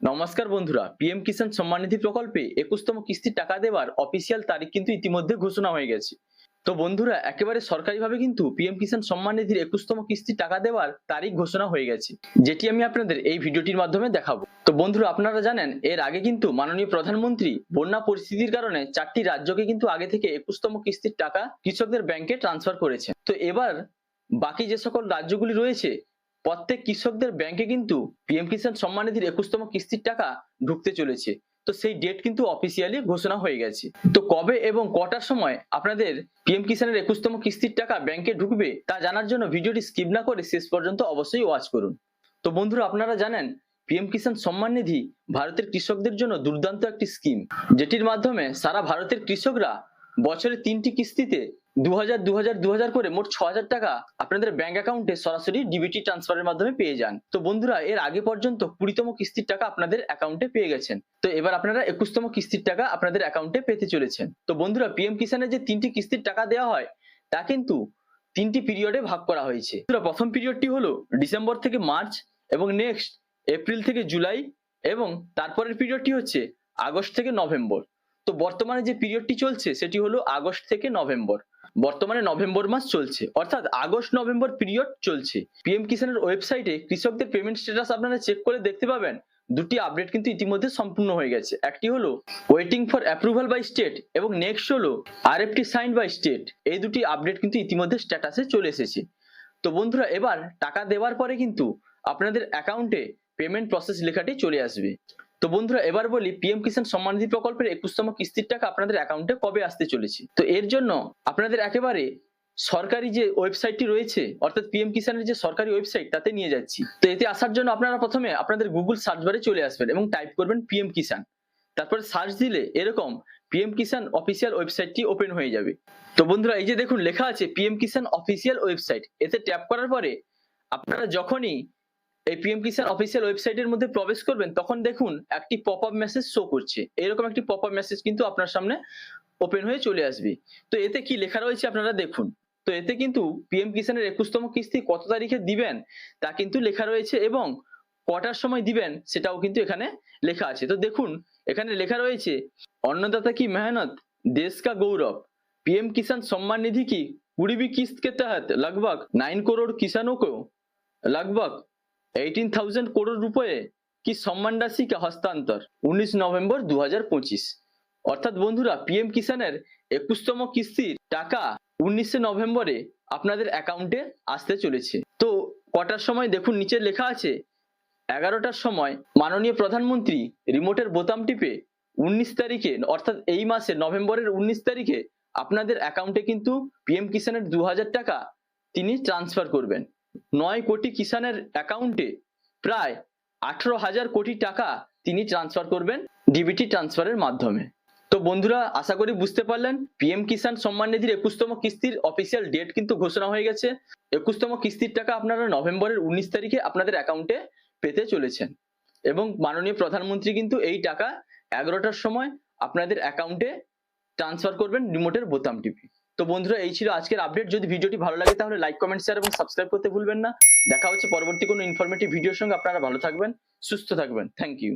নমস্কার বন্ধুরা, পিএম কিষাণ সম্মান নিধি প্রকল্পে একুশতম কিস্তির টাকা দেওয়ার অফিসিয়াল তারিখ কিন্তু ইতিমধ্যে ঘোষণা হয়ে গেছে। তো বন্ধুরা, একেবারে সরকারিভাবে কিন্তু পিএম কিষাণ সম্মান নিধির একুশতম কিস্তির টাকা দেওয়ার তারিখ ঘোষণা হয়ে গেছে, যেটি আমি আপনাদের এই ভিডিওটির মাধ্যমে দেখাবো। তো বন্ধুরা, আপনারা জানেন, এর আগে কিন্তু মাননীয় প্রধানমন্ত্রী বন্যা পরিস্থিতির কারণে চারটি রাজ্যকে কিন্তু আগে থেকে একুশতম কিস্তির টাকা কৃষকদের ব্যাংকে ট্রান্সফার করেছে। তো এবার বাকি যে সকল রাজ্যগুলি রয়েছে প্রত্যেক কৃষকদের ব্যাংকে কিন্তু পিএম কিষাণ সম্মান নিধির একুশতম কিস্তির টাকা ঢুকতে চলেছে। তো সেই ডেট কিন্তু অফিসিয়ালি ঘোষণা হয়ে গেছে। তো কবে এবং কটার সময় আপনাদের পিএম কিষাণের একুশতম কিস্তির টাকা ব্যাংকে ঢুকবে তা জানার জন্য ভিডিওটি স্কিপ না করে শেষ পর্যন্ত অবশ্যই ওয়াচ করুন। তো বন্ধুরা, আপনারা জানেন পিএম কিষাণ সম্মান নিধি ভারতের কৃষকদের জন্য দুর্দান্ত একটি স্কিম যেটির মাধ্যমে সারা ভারতের কৃষকরা বছরে তিনটি কিস্তিতে দু হাজার দু হাজার দু হাজার করে মোট ছ হাজার টাকা আপনাদের ব্যাংক অ্যাকাউন্টে সরাসরি ডিবিটি ট্রান্সফারের মাধ্যমে পেয়ে যান। তো বন্ধুরা, এর আগে পর্যন্ত কুড়িতম কিস্তির টাকা আপনাদের অ্যাকাউন্টে পেয়ে গেছেন। তো এবার আপনারা একুশতম কিস্তির টাকা আপনাদের অ্যাকাউন্টে পেতে চলেছেন। তো বন্ধুরা পিএম কিষানের যে তিনটি কিস্তির টাকা দেওয়া হয়, তা কিন্তু তিনটি পিরিয়ডে ভাগ করা হয়েছে। প্রথম পিরিয়ডটি হলো ডিসেম্বর থেকে মার্চ এবং নেক্সট এপ্রিল থেকে জুলাই এবং তারপরের পিরিয়ডটি হচ্ছে আগস্ট থেকে নভেম্বর। তো বর্তমানে যে পিরিয়ডটি চলছে, সেটি হলো আগস্ট থেকে নভেম্বর। বর্তমানে নভেম্বর মাস চলছে। অর্থাৎ আগস্ট, নভেম্বর পিরিয়ড চলছে। পিএম কিষানের ওয়েবসাইটে কৃষকদের পেমেন্ট স্ট্যাটাস আপনারা চেক করে দেখতে পাবেন। দুটি আপডেট কিন্তু ইতিমধ্যে সম্পূর্ণ হয়ে গেছে। একটি হলো waiting for approval by state এবং নেক্সট হলো আরএফটি সাইন বাই স্টেট এই দুটি আপডেট কিন্তু ইতিমধ্যে স্ট্যাটাসে চলে এসেছে। তো বন্ধুরা, এবার টাকা দেওয়ার পরে কিন্তু আপনাদের অ্যাকাউন্টে পেমেন্ট প্রসেস লেখাটি চলে আসবে। তো বন্ধুরা, এবার বলি পিএম কিষাণ সম্মান নিধি প্রকল্পের একুশতম কিস্তির টাকা আপনাদের অ্যাকাউন্টে কবে আসতে চলেছে? তো এর জন্য আপনাদের একেবারে সরকারি যে ওয়েবসাইটটি রয়েছে, অর্থাৎ পিএম কিষানের যে সরকারি ওয়েবসাইট তাতে নিয়ে যাচ্ছি। তো এতে আসার জন্য আপনারা প্রথমে আপনাদের গুগল সার্চ বারে চলে আসবেন এবং টাইপ করবেন পিএম কিষান তারপরে সার্চ দিলে এরকম পিএম কিষান অফিসিয়াল ওয়েবসাইটটি ওপেন হয়ে যাবে। তো বন্ধুরা, এই যে দেখুন, লেখা আছে পিএম কিষান অফিসিয়াল ওয়েবসাইট এতে ট্যাপ করার পরে আপনারা যখনই এই পিএম কিষান অফিসিয়াল ওয়েবসাইটের মধ্যে প্রবেশ করবেন তখন দেখুন একটি পপ আপ মেসেজ শো করছে এরকম একটি পপ আপ মেসেজ কিন্তু আপনার সামনে ওপেন হয়ে চলে আসবে তো এতে কি লেখা রয়েছে আপনারা দেখুন তো এতে কিন্তু পিএম কিষানের একুশতম কিস্তি কত তারিখে দিবেন তা কিন্তু লেখা রয়েছে এবং কটার সময় দিবেন সেটাও কিন্তু এখানে লেখা আছে তো দেখুন এখানে লেখা রয়েছে अन्नदाता की मेहनत देश का गौरव पीएम किसान सम्मान निधि की पूर्वी किस्त के तहत लगभग नाइन करोड़ किसानों को लगभग এইটিন থাউজেন্ড কোটি রুপয়ে কি সম্মান রাশিকে হস্তান্তর? উনিশ নভেম্বর দু হাজার পঁচিশ। অর্থাৎ বন্ধুরা পিএম কিষানের একুশতম কিস্তির টাকা উনিশে নভেম্বরে আপনাদের অ্যাকাউন্টে আসতে চলেছে। তো কটার সময় দেখুন, নিচে লেখা আছে, এগারোটার সময় মাননীয় প্রধানমন্ত্রী রিমোটের বোতাম টিপে উনিশ তারিখে, অর্থাৎ এই মাসে নভেম্বরের উনিশ তারিখে আপনাদের অ্যাকাউন্টে কিন্তু পিএম কিষানের দু হাজার টাকা তিনি ট্রান্সফার করবেন। নয় কোটি কিষানের অ্যাকাউন্টে প্রায় আঠারো হাজার কোটি টাকা তিনি ট্রান্সফার করবেন ডিবিটি ট্রান্সফারের মাধ্যমে। তো বন্ধুরা, আশা করি বুঝতে পারলেন পিএম কিষাণ সম্মান নিধির একুশতম কিস্তির অফিসিয়াল ডেট কিন্তু ঘোষণা হয়ে গেছে। একুশতম কিস্তির টাকা আপনারা নভেম্বরের উনিশ তারিখে আপনাদের অ্যাকাউন্টে পেতে চলেছেন। এবং মাননীয় প্রধানমন্ত্রী কিন্তু এই টাকা এগারোটার সময় আপনাদের অ্যাকাউন্টে ট্রান্সফার করবেন রিমোটের বোতাম টিপে। তো বন্ধুরা, এই ছিল আজকের আপডেট যদি ভিডিওটি ভালো লাগে, তাহলে লাইক কমেন্ট শেয়ার এবং সাবস্ক্রাইব করতে ভুলবেন না। দেখা হচ্ছে পরবর্তী কোনো ইনফরমেটিভ ভিডিওর সঙ্গে। আপনারা ভালো থাকবেন, সুস্থ থাকবেন। Thank you